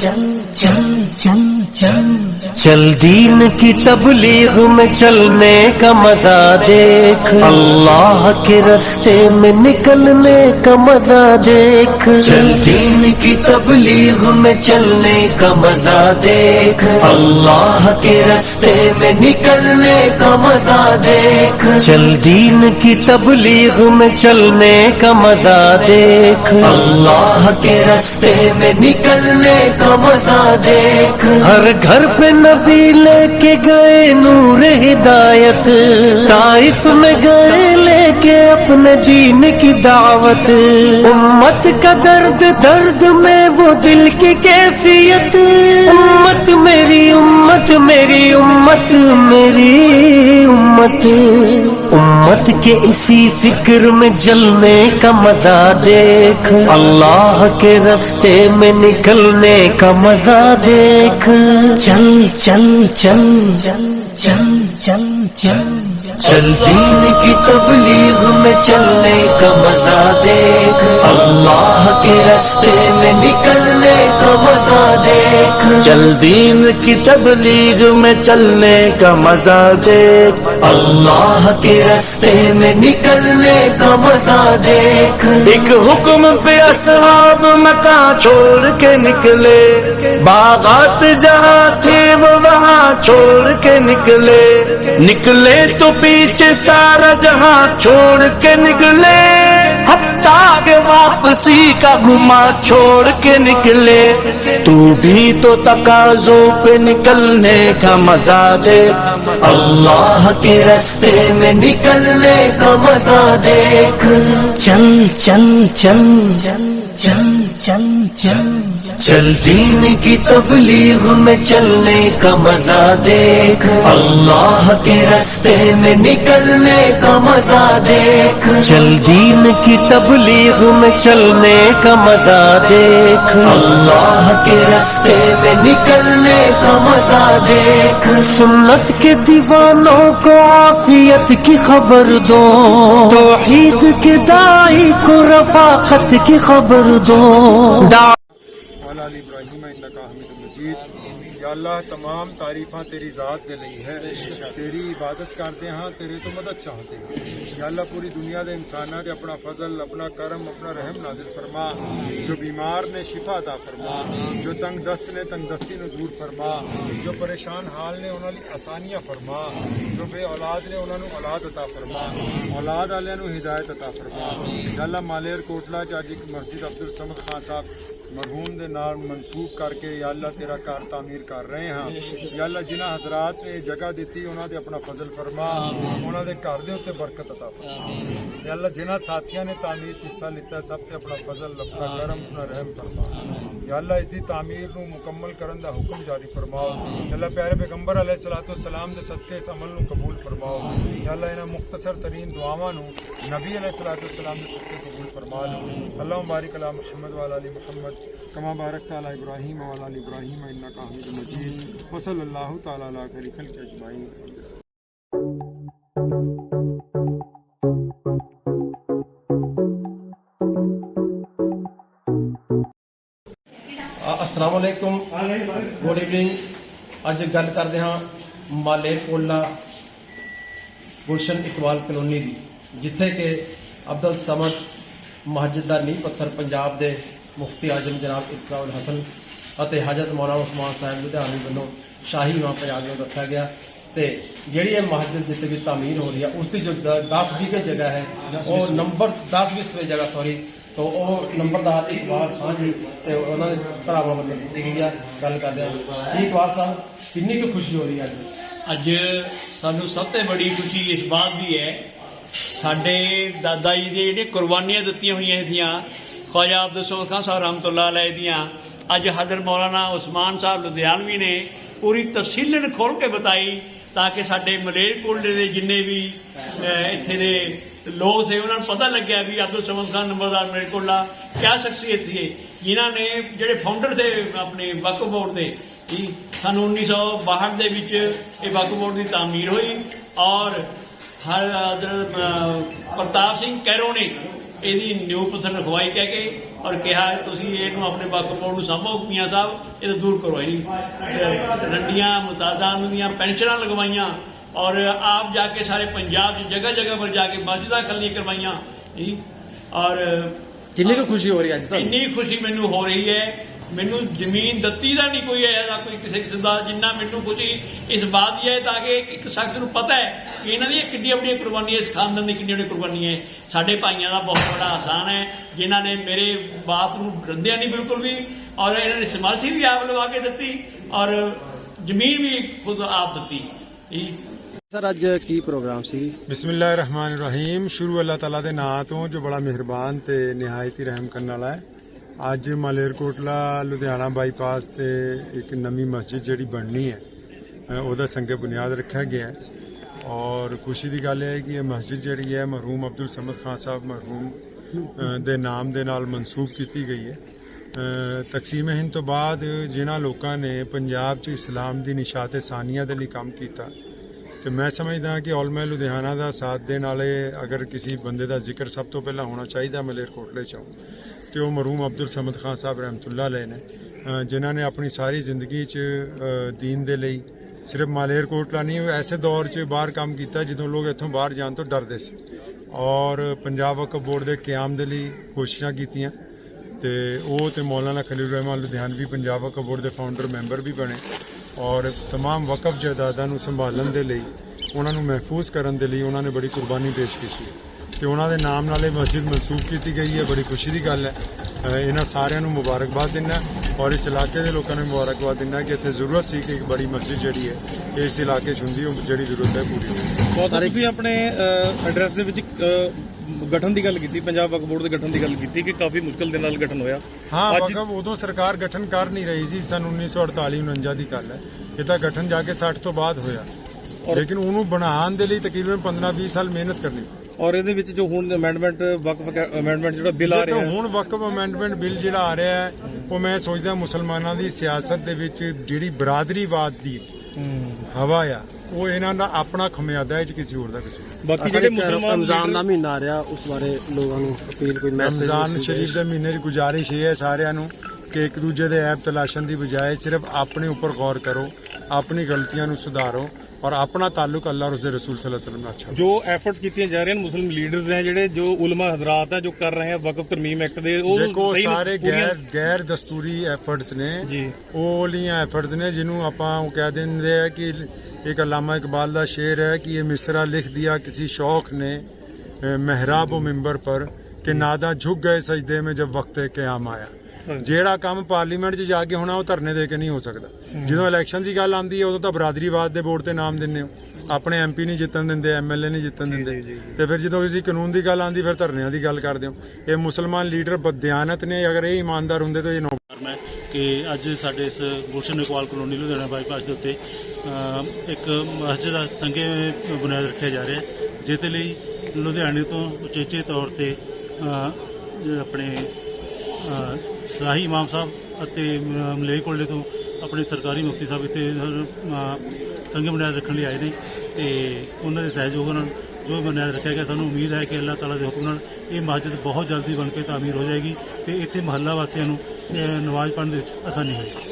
چل چل چل چل چل دین کی تبلیغ میں چلنے کا مزہ دیکھ۔ اللہ کے رستے میں نکلنے کا مزہ دیکھ۔ چل دین کی تبلیغ میں چلنے کا مزہ دیکھ۔ اللہ کے رستے میں نکلنے کا مزہ دیکھ۔ چل دین کی تبلیغ میں چلنے کا مزہ دیکھ۔ اللہ کے رستے میں نکلنے کا مزہ دیکھ۔ ہر گھر پہ نبی لے کے گئے نور ہدایت۔ تائف میں گئے لے کے اپنے دین کی دعوت۔ امت کا درد درد میں وہ دل کی کیفیت۔ امت میری امت میری امت میری امت۔ امت کے اسی فکر میں جلنے کا مزہ دیکھ۔ اللہ کے رستے میں نکلنے کا مزہ دیکھ۔ چل چل چل چل چل چل چل۔ چل دین کی تبلیغ میں چلنے کا مزہ دیکھ۔ اللہ کے رستے میں نکلنے کا مزہ دیکھ۔ چل دین کی تبلیغ میں چلنے کا مزہ دیکھ۔ اللہ کے رستے میں نکلنے کا مزہ دیکھ۔ ایک حکم پہ اصحاب مکان چھوڑ کے نکلے۔ باغات جہاں تھے وہ وہاں چھوڑ کے نکلے۔ نکلے تو پیچھے سارا جہاں چھوڑ کے نکلے۔ واپسی کا گھما چھوڑ کے نکلے۔ تو بھی تو تقاضوں پہ نکلنے کا مزہ دے۔ اللہ کے رستے میں نکلنے کا مزہ دیکھ۔ چل چل چل چل چل۔ چل چل چل دین کی تبلیغ میں چلنے کا مزہ دیکھ۔ اللہ کے رستے میں نکلنے کا مزہ دیکھ۔ چل دین کی تبلیغ میں چلنے کا مزہ دیکھ۔ اللہ کے رستے میں نکلنے کا مزہ دیکھ۔ سنت کے دیوانوں کو آفیت کی خبر دو۔ توحید کے دائی کو رفاقت کی خبر دو۔ وعلى ال ابراهيم انك حميد مجيد ਯਾ ਅੱਲਾ तमाम ਤਾਰੀਫਾਂ ਤੇਰੀ ਜ਼ਾਤ ਦੇ ਲਈ ਹੈ ਤੇਰੀ ਇਬਾਦਤ ਕਰਦੇ ਹਾਂ ਤੇਰੇ ਤੋਂ ਮਦਦ ਚਾਹਤੇ ਹਾਂ ਯਾ ਅੱਲਾ ਪੂਰੀ ਦੁਨੀਆ ਦੇ ਇਨਸਾਨਾਂ ਤੇ ਆਪਣਾ ਫਜ਼ਲ ਆਪਣਾ ਕਰਮ ਆਪਣਾ ਰਹਿਮ ਨਾਜ਼ਿਲ ਫਰਮਾ ਜੋ بیمار ਨੇ ਸ਼ਿਫਾ عطا ਫਰਮਾ ਜੋ ਤੰਗ ਦਸਤ ਨੇ ਤੰਗ ਦਸਤੀ ਨੂੰ ਦੂਰ ਫਰਮਾ ਜੋ ਪਰੇਸ਼ਾਨ ਹਾਲ ਨੇ ਉਹਨਾਂ ਲਈ ਆਸਾਨੀਆਂ ਫਰਮਾ ਜੋ ਬੇ ਔਲਾਦ ਨੇ ਉਹਨਾਂ ਨੂੰ ਔਲਾਦ عطا ਫਰਮਾ ਔਲਾਦ ਵਾਲਿਆਂ ਨੂੰ ਹਿਦਾਇਤ عطا ਫਰਮਾ ਯਾ ਅੱਲਾ ਮਾਲੇਰ ਕੋਟਲਾ ਚ ਅੱਜ ਇੱਕ ਮਸਜਿਦ ਅਬਦੁਲ ਸਮਦ ਖਾਨ ਸਾਹਿਬ ਮਰਹੂਮ ਦੇ ਨਾਲ ਮਨਸੂਬ ਕਰਕੇ ਯਾ ਅੱਲਾ ਤੇਰਾ ਘਰ ਤਾਮੀਰ ਕਰ ਰਹੇ ਹਾਂ। ਯਾ ਅੱਲਾ ਜਿਨ੍ਹਾਂ ਹਜ਼ਰਤ ਨੇ ਜਗ੍ਹਾ ਦਿੱਤੀ ਉਹਨਾਂ ਦੇ ਆਪਣਾ ਫਜ਼ਲ ਫਰਮਾ। ਉਹਨਾਂ ਦੇ ਘਰ ਦੇ ਉੱਤੇ ਬਰਕਤ عطا ਫਰਮਾ। ਯਾ ਅੱਲਾ ਜਿਨ੍ਹਾਂ ਸਾਥੀਆਂ ਨੇ ਤਾਮੀਰ ਚ ਹਿੱਸਾ ਲਿੱਤਾ ਸਭ ਤੇ ਆਪਣਾ ਫਜ਼ਲ ਆਪਣਾ ਕਰਮ ਆਪਣਾ ਰਹਿਮ ਫਰਮਾ। ਯਾ ਅੱਲਾ ਇਸ ਦੀ ਤਾਮੀਰ ਨੂੰ ਮੁਕੰਮਲ ਕਰਨ ਦਾ ਹੁਕਮ ਜਾਰੀ ਫਰਮਾਓ। ਯਾ ਅੱਲਾ ਪਿਆਰੇ ਪੈਗੰਬਰ ਅਲੈਹ ਸਲਾਤੁ ਸਲਾਮ ਦੇ ਸਦਕੇ ਇਸ ਅਮਲ ਨੂੰ ਕਬੂਲ ਫਰਮਾਓ। ਯਾ ਅੱਲਾ ਇਹਨਾਂ ਮੁਖਤਸਰ ਤਰੀਨ ਦੁਆਵਾਂ ਨੂੰ ਨਬੀ ਅਲੈਹ ਸਲਾਤੁ ਸਲਾਮ ਦੇ ਸਦਕੇ ਕਬੂਲ ਫਰਮਾ ਲਓ। ਅੱਲਾਹੁ ਬਾਰਿਕ ਅਲਾ ਮੁਹੰਮਦ ਵਾਲਾ ਅਲੀ ਮੁਹੰਮਦ। ਕਮਾ ਬਾਰਕ ਤਾਲਾ ਇਬਰਾਹੀਮ ਵਾਲਾ ਅਲੀ ਇਬਰਾਹੀਮ ਇਨਕਾ ਹਮੀਦ المجيد وصلى الله تعالى على خير اجمعين ਅਸਲਾਮ ਅਲੈਕੁਮ ਗੁੱਡ ਇਵਨਿੰਗ ਅੱਜ ਗੱਲ ਕਰਦੇ ਹਾਂ ਮਾਲੇ ਪੋਲਾ ਗੁਲਸ਼ਨ ਇਕਬਾਲ ਕਲੋਨੀ ਦੀ, ਜਿੱਥੇ ਕਿ ਅਬਦੁਲ ਸਮਦ ਮਸਜਿਦ ਦਾ ਨੀਂਹ ਪੱਥਰ ਪੰਜਾਬ ਦੇ ਮੁਫਤੀ ਆਜ਼ਮ ਜਨਾਬ ਇਕਬਾਲ ਹਸਨ ਅਤੇ ਹਜ਼ਰਤ ਮੌਲਾਨਾ ਉਸਮਾਨ ਸਾਹਿਬ ਲੁਧਿਆਣੇ ਵੱਲੋਂ ਸ਼ਾਹੀ ਇਮਾਮ ਪੰਜਾਬ ਨੂੰ ਰੱਖਿਆ ਗਿਆ ਤੇ ਜਿਹੜੀ ਇਹ ਮਸਜਿਦ ਜਿੱਥੇ ਵੀ ਤਾਮੀਰ ਹੋ ਰਹੀ ਹੈ ਉਸ ਦੀ ਜੋ 10 ਵੀਕੇ ਜਗ੍ਹਾ ਹੈ ਉਹ ਨੰਬਰ 10 ਵੀਸਵੇਂ ਜਗ੍ਹਾ ਸੌਰੀ ਤੋ ਉਹ ਨੰਬਰਦਾਰ ਇਕਬਾਲ ਖਾਨ ਜੀ ਤੇ ਉਹਨਾਂ ਦੇ ਭਰਾਵਾਂ ਵੱਲੋਂ ਦਿੱਤੀ ਗਈ ਆ ਗੱਲ ਕਰਦੇ ਆ। ਇਕਬਾਲ ਸਾਹਿਬ ਕਿੰਨੀ ਕੁ ਖੁਸ਼ੀ ਹੋ ਰਹੀ ਅੱਜ? ਅੱਜ ਸਾਨੂੰ ਸਭ ਤੋਂ ਵੱਡੀ ਖੁਸ਼ੀ ਇਸ ਬਾਤ ਦੀ ਹੈ ਸਾਡੇ ਦਾਦਾ ਜੀ ਦੇ ਜਿਹੜੇ ਕੁਰਬਾਨੀਆਂ ਦਿੱਤੀਆਂ ਹੋਈਆਂ ਸੀਆਂ ਖਵਾਜਾ ਅਬਦੁਲ ਸੋਲ ਸਾਹਿਬ ਰਹਿਮਤੁਲਾਹ ਅਲੈਹ ਦੀਆਂ ਅੱਜ ਹਜ਼ਰਤ ਮੌਲਾਨਾ ਉਸਮਾਨ ਸਾਹਿਬ ਲੁਧਿਆਣਵੀ ਨੇ ਪੂਰੀ ਤਫਸੀਲਨ ਖੋਲ ਕੇ ਬਤਾਈ ਤਾਂ ਕਿ ਸਾਡੇ ਮਲੇਰਕੋਟਲੇ ਦੇ ਜਿੰਨੇ ਵੀ ਇੱਥੇ ਦੇ ਲੋਕ ਸੇ, ਉਹਨਾਂ ਨੂੰ ਪਤਾ ਲੱਗਿਆ ਵੀ ਅਬਦੁਲ ਸਮਦ ਖਾਨ ਨੰਬਰਦਾਰ ਮਲੇਰਕੋਟਲਾ ਕਿਆ ਸ਼ਖਸੀਅਤ ਸੀ ਜਿਨ੍ਹਾਂ ਨੇ ਜਿਹੜੇ ਫਾਊਂਡਰ ਥੇ ਆਪਣੇ ਵਕਫ ਬੋਰਡ ਦੇ, ਜੀ, ਸਨ 1962 ਦੇ ਵਿੱਚ ਇਹ ਵਕਫ ਬੋਰਡ ਦੀ ਤਾਮੀਰ ਹੋਈ ਔਰ ਹਰ ਪ੍ਰਤਾਪ ਸਿੰਘ ਕੈਰੋ ਨੇ ਇਹਦੀ ਨਿਊ ਪੱਥਰ ਰਖਵਾਈ ਕਹਿ ਕੇ ਔਰ ਕਿਹਾ ਤੁਸੀਂ ਇਹਨੂੰ ਆਪਣੇ ਬੋਰਡ ਨੂੰ ਸਾਂਭੋ ਮੀਆਂ ਸਾਹਿਬ ਇਹ ਦੂਰ ਕਰਵਾਈ ਨਹੀਂ ਰੰਡੀਆਂ ਮੁਤਾਦਾਂ ਦੀਆਂ ਪੈਨਸ਼ਨਾਂ ਲਗਵਾਈਆਂ ਔਰ ਆਪ ਜਾ ਕੇ ਸਾਰੇ ਪੰਜਾਬ 'ਚ ਜਗ੍ਹਾ ਜਗ੍ਹਾ ਪਰ ਜਾ ਕੇ ਮਸਜਿਦਾਂ ਖੱਲੀਆਂ ਕਰਵਾਈਆਂ। ਜੀ ਔਰ ਕਿੰਨੀ ਕੁ ਖੁਸ਼ੀ ਹੋ ਰਹੀ ਅੱਜ ਤੁਹਾਨੂੰ? ਇੰਨੀ ਖੁਸ਼ੀ ਮੈਨੂੰ ਹੋ ਰਹੀ ਹੈ ਮੈਨੂੰ ਜ਼ਮੀਨ ਦਿੱਤੀ ਦਾ ਨਹੀਂ ਕੋਈ ਐਸਾ ਕੋਈ ਕਿਸੇ ਕਿਸਮ ਦਾ ਜਿੰਨਾ ਮੈਨੂੰ ਖੁਸ਼ੀ ਇਸ ਬਾਤ ਦੀ ਹੈ ਤਾਂ ਕਿ ਇੱਕ ਸ਼ਖਸ ਨੂੰ ਪਤਾ ਹੈ ਕਿ ਇਹਨਾਂ ਦੀਆਂ ਕਿੰਨੀਆਂ ਵੱਡੀਆਂ ਕੁਰਬਾਨੀਆਂ ਇਸ ਖਾਨਦਾਨ ਦੀ ਕਿੰਨੀਆਂ ਵੱਡੀਆਂ ਕੁਰਬਾਨੀਆਂ ਹੈ। ਸਾਡੇ ਭਾਈਆਂ ਦਾ ਬਹੁਤ ਬੜਾ ਆਸਾਨ ਹੈ ਜਿਨ੍ਹਾਂ ਨੇ ਮੇਰੇ ਬਾਤ ਨੂੰ ਰੰਦਿਆ ਨਹੀਂ ਬਿਲਕੁਲ ਵੀ ਔਰ ਇਹਨਾਂ ਨੇ ਸਮਾਸੀ ਵੀ ਆਪ ਲਵਾ ਕੇ ਦਿੱਤੀ ਔਰ ਜ਼ਮੀਨ ਵੀ ਖੁਦ ਆਪ ਦਿੱਤੀ। ਇਹ ਸਰ ਅੱਜ ਕੀ ਪ੍ਰੋਗਰਾਮ ਸੀ? ਬਿਸਮਿਲ੍ਲਾਹਿਰਰਹਿਮਾਨਿਰਰਹੀਮ ਸ਼ੁਰੂ ਅੱਲਾਹ ਤਾਲਾ ਦੇ ਨਾਂ ਤੋਂ ਜੋ ਬੜਾ ਮਿਹਰਬਾਨ ਤੇ ਨਿਹਾਇਤ ਹੀ ਰਹਿਮ ਕਰਨ ਵਾਲਾ ਹੈ। ਅੱਜ ਮਾਲੇਰਕੋਟਲਾ ਲੁਧਿਆਣਾ ਬਾਈਪਾਸ ਤੇ ਇੱਕ ਨਵੀਂ ਮਸਜਿਦ ਜਿਹੜੀ ਬਣਨੀ ਹੈ ਉਹਦਾ ਸੰਗੇ ਬੁਨਿਆਦ ਰੱਖਿਆ ਗਿਆ ਔਰ ਖੁਸ਼ੀ ਦੀ ਗੱਲ ਇਹ ਹੈ ਕਿ ਇਹ ਮਸਜਿਦ ਜਿਹੜੀ ਹੈ, ਮਰਹੂਮ ਅਬਦੁਲ ਸਮਦ ਖਾਨ ਸਾਹਿਬ ਮਰਹੂਮ ਦੇ ਨਾਮ ਦੇ ਨਾਲ ਮਨਸੂਬ ਕੀਤੀ ਗਈ ਹੈ। ਤਕਸੀਮ ਹਿੰਦ ਤੋਂ ਬਾਅਦ ਜਿਨ੍ਹਾਂ ਲੋਕਾਂ ਨੇ ਪੰਜਾਬ 'ਚ ਇਸਲਾਮ ਦੀ ਨਿਸ਼ਾਤ ਸਾਨੀਆ ਦੇ ਲਈ ਕੰਮ ਕੀਤਾ, ਤੇ ਮੈਂ ਸਮਝਦਾ ਕਿ ਔਲਮਾ ਲੁਧਿਆਣਾ ਦਾ ਸਾਥ ਦੇਣ ਵਾਲੇ ਅਗਰ ਕਿਸੇ ਬੰਦੇ ਦਾ ਜ਼ਿਕਰ ਸਭ ਤੋਂ ਪਹਿਲਾਂ ਹੋਣਾ ਚਾਹੀਦਾ ਮਲੇਰਕੋਟਲੇ ਚੋਂ ਤੇ ਉਹ ਮਰੂਮ ਅਬਦੁਲ ਸਮਦ ਖਾਨ ਸਾਹਿਬ ਰਹਿਮਤੁਲਲਾਹ ਅਲੈਹ ਨੇ ਜਿਨ੍ਹਾਂ ਨੇ ਆਪਣੀ ਸਾਰੀ ਜ਼ਿੰਦਗੀ 'ਚ ਦੀਨ ਦੇ ਲਈ ਸਿਰਫ ਮਾਲੇਰਕੋਟਲਾ ਨਹੀਂ ਐਸੇ ਦੌਰ 'ਚ ਬਾਹਰ ਕੰਮ ਕੀਤਾ ਜਦੋਂ ਲੋਕ ਇੱਥੋਂ ਬਾਹਰ ਜਾਣ ਤੋਂ ਡਰਦੇ ਸੀ। ਔਰ ਪੰਜਾਬ ਵਕਫ ਬੋਰਡ ਦੇ ਕਿਆਮ ਦੇ ਲਈ ਕੋਸ਼ਿਸ਼ਾਂ ਕੀਤੀਆਂ ਤੇ ਉਹ ਤੇ ਮੌਲਾਨਾ ਖਲੀਲ ਰਹਿਮਾਨ ਲੁਧਿਆਣਵੀ ਪੰਜਾਬ ਵਕਫ ਬੋਰਡ ਦੇ ਫਾਊਂਡਰ ਮੈਂਬਰ ਵੀ ਬਣੇ। ਔਰ ਤਮਾਮ ਵਕਫ ਜਾਇਦਾਦਾਂ ਨੂੰ ਸੰਭਾਲਣ ਦੇ ਲਈ, ਉਹਨਾਂ ਨੂੰ ਮਹਿਫੂਜ਼ ਕਰਨ ਦੇ ਲਈ ਉਹਨਾਂ ਨੇ ਬੜੀ ਕੁਰਬਾਨੀ ਪੇਸ਼ ਕੀਤੀ। ਤੇ ਉਹਨਾਂ ਦੇ ਨਾਮ ਨਾਲ ਇਹ ਮਸਜਿਦ ਮਨਸੂਬ ਕੀਤੀ ਗਈ ਹੈ। ਬੜੀ ਖੁਸ਼ੀ ਦੀ ਗੱਲ ਹੈ। ਇਹਨਾਂ ਸਾਰਿਆਂ ਨੂੰ ਮੁਬਾਰਕਬਾਦ ਦਿੰਦਾ ਔਰ ਇਸ ਇਲਾਕੇ ਦੇ ਲੋਕਾਂ ਨੂੰ ਮੁਬਾਰਕਬਾਦ ਦਿੰਦਾ ਕਿ ਇੱਥੇ ਜ਼ਰੂਰਤ ਸੀ ਕਿ ਇੱਕ ਬੜੀ ਮਸਜਿਦ ਜਿਹੜੀ ਹੈ ਇਸ ਇਲਾਕੇ 'ਚ ਹੁੰਦੀ ਉਹ ਜਿਹੜੀ ਜ਼ਰੂਰਤ ਹੈ ਪੂਰੀ ਹੋਵੇ। ਬਹੁਤ ਤੁਸੀਂ ਆਪਣੇ ਐਡਰੈਸ ਦੇ ਵਿੱਚ ਗਠਨ ਦੀ ਗੱਲ ਕੀਤੀ ਪੰਜਾਬ ਵਕਫ ਬੋਰਡ ਦੇ ਗਠਨ ਦੀ ਗੱਲ ਕੀਤੀ ਕਿ ਕਾਫੀ ਮੁਸ਼ਕਲ ਦੇ ਨਾਲ ਗਠਨ ਹੋਇਆ। ਹਾਂ ਵਕਫ ਉਦੋਂ ਸਰਕਾਰ ਗਠਨ ਕਰ ਨਹੀਂ ਰਹੀ ਸੀ ਸਨ 1948 49 ਦੀ ਗੱਲ ਹੈ। ਇਹ ਤਾਂ ਗਠਨ ਜਾ ਕੇ 60 ਤੋਂ ਬਾਅਦ ਹੋਇਆ। ਲੇਕਿਨ ਉਹਨੂੰ ਬਣਾਉਣ ਦੇ ਲਈ ਤਕਰੀਬਨ 15 20 ਸਾਲ ਮਿਹਨਤ ਕਰਨੀ ਔਰ ਇਹਦੇ ਵਿੱਚ ਜੋ ਹੁਣ ਅਮੈਂਡਮੈਂਟ ਵਕਫ ਅਮੈਂਡਮੈਂਟ ਜਿਹੜਾ ਬਿੱਲ ਆ ਰਿਹਾ ਤਾਂ ਹੈ। ਹੁਣ ਵਕਫ ਅਮੈਂਡਮੈਂਟ ਬਿੱਲ ਜਿਹੜਾ ਆ ਰਿਹਾ ਹੈ ਉਹ ਮੈਂ ਸੋਚਦਾ ਮੁਸਲਮਾਨਾਂ ਦੀ ਸਿਆਸਤ ਦੇ ਵਿੱਚ ਜਿਹੜੀ ਬਰਾਦਰੀਵਾਦ ਦੀ। ਹਵਾ ਆ ਉਹ ਇਹਨਾਂ ਦਾ ਆਪਣਾ ਖਮਿਆਦਾ ਹੈ ਕਿਸੇ ਹੋਰ ਦਾ ਕਿਸੇ ਬਾਕੀ ਜਿਹੜੇ ਮੁਸਲਮਾਨ ਰਮਜ਼ਾਨ ਦਾ ਮਹੀਨਾ ਆ ਰਿਹਾ ਉਸ ਬਾਰੇ ਲੋਕਾਂ ਨੂੰ ਅਪੀਲ ਕੋਈ ਮੈਸੇਜ ਰਮਜ਼ਾਨ ਸ਼ਰੀਫ ਦੇ ਮਹੀਨੇ ਦੀ ਗੁਜ਼ਾਰਿਸ਼ ਇਹ ਹੈ ਸਾਰਿਆਂ ਨੂੰ ਕਿ ਇੱਕ ਦੂਜੇ ਦੇ ਐਬ ਤਲਾਸ਼ਣ ਦੀ ਬਜਾਏ ਸਿਰਫ ਆਪਣੇ ਉੱਪਰ ਗੌਰ ਕਰੋ ਆਪਣੀ ਗਲਤੀਆਂ ਨੂੰ ਸੁਧਾਰੋ और अपना ताल्लुक अल्लाह और उसके रसूल वसल्लम ने अच्छा जो एफर्ट्स किए जा रहे हैं मुस्लिम लीडर्स हैं ਜਿਹੜੇ ਜੋ ਉਲਮਾ ਹਜ਼ਰਤ ਹੈ ਜੋ ਕਰ ਰਹੇ ਹੈ ਵਕਫ ਤਰਮੀਮ ਐਕਟ ਦੇ ਉਹ ਸਾਰੇ ਗੈਰ ਗੈਰ ਦਸਤੂਰੀ ਐਫਰਟਸ ਨੇ। ਉਹ ਵਾਲੀਆਂ ਐਫਰਟਸ ਨੇ ਜਿਹਨੂੰ ਆਪਾਂ ਉਹ ਕਹਿ ਦਿੰਦੇ ਆ ਕਿ ਇੱਕ ਅਲਾਮਾ ਇਕਬਾਲ ਦਾ ਸ਼ੇਰ ਹੈ ਕਿ ਇਹ ਮਿਸਰਾ ਲਿਖ ਦਿਆ ਕਿਸੇ ਸ਼ੌਕ ਨੇ महराब व मिंबर पर कि नादा झुक गए सजदे में जब वक्त क्याम आया ਜਿਹੜਾ ਕੰਮ ਪਾਰਲੀਮੈਂਟ 'ਚ ਜਾ ਕੇ ਹੋਣਾ ਉਹ ਧਰਨੇ ਦੇ ਕੇ ਨਹੀਂ ਹੋ ਸਕਦਾ। ਜਦੋਂ ਇਲੈਕਸ਼ਨ ਦੀ ਗੱਲ ਆਉਂਦੀ ਹੈ ਉਦੋਂ ਤਾਂ ਬਰਾਦਰੀਵਾਦ ਦੇ ਬੋਰਡ ਤੇ ਨਾਮ ਦਿੰਦੇ ਹੋ। ਆਪਣੇ ਐਮਪੀ ਨਹੀਂ ਜਿੱਤਣ ਦਿੰਦੇ ਐਮਐਲਏ ਨਹੀਂ ਜਿੱਤਣ ਦਿੰਦੇ। ਤੇ ਫਿਰ ਜਦੋਂ ਕਿਸੇ ਕਾਨੂੰਨ ਦੀ ਗੱਲ ਆਉਂਦੀ ਫਿਰ ਧਰਨਿਆਂ ਦੀ ਗੱਲ ਕਰਦੇ ਹੋ। ਇਹ ਮੁਸਲਮਾਨ ਲੀਡਰ ਬਦਿਆਨਤ ਨੇ ਅਗਰ ਇਹ ਇਮਾਨਦਾਰ ਹੁੰਦੇ ਤਾਂ ਇਹ ਨੌ ਮੈਂ ਕਿ ਅੱਜ ਸਾਡੇ ਇਸ ਗੁਲਸ਼ਨ ਇਕਬਾਲ ਕਲੋਨੀ ਲੁਧਿਆਣਾ ਬਾਈਪਾਸ ਦੇ ਉੱਤੇ ਇੱਕ ਮਸਜਿਦ ਦਾ ਸੰਗੇ ਬੁਨਿਆਦ ਰੱਖਿਆ ਜਾ ਰਿਹਾ ਹੈ ਜਿਹਦੇ ਲਈ ਲੁਧਿਆਣੇ ਤੋਂ ਉਚੇਚੇ ਤੌਰ ਤੇ ਆਪਣੇ ਸਲਾਹੀ ਇਮਾਮ ਸਾਹਿਬ ਅਤੇ ਮ- ਮਲੇਰਕੋਟਲੇ ਤੋਂ ਆਪਣੇ ਸਰਕਾਰੀ ਮੁਫਤੀ ਸਾਹਿਬ ਇੱਥੇ ਅ, ਸੰਗੇ ਰੱਖਣ ਲਈ ਆਏ ਨੇ ਤੇ ਉਹਨਾਂ ਦੇ ਸਹਿਯੋਗ ਨਾਲ ਜੋ ਬੁਨਿਆਦ ਰੱਖਿਆ ਗਿਆ ਸਾਨੂੰ ਉਮੀਦ ਹੈ ਕਿ ਅੱਲਾਹ ਤਾਲਾ ਦੇ ਹੁਕਮ ਨਾਲ ਇਹ ਮਸਜਿਦ ਬਹੁਤ ਜਲਦੀ ਬਣ ਕੇ ਤਾਮੀਰ ਹੋ ਜਾਏਗੀ ਤੇ ਇੱਥੇ ਮਹੱਲਾ ਵਾਸੀਆਂ ਨੂੰ ਨਮਾਜ਼ ਪੜ੍ਹਨ ਦੇ ਵਿੱਚ ਆਸਾਨੀ ਹੋਏਗੀ।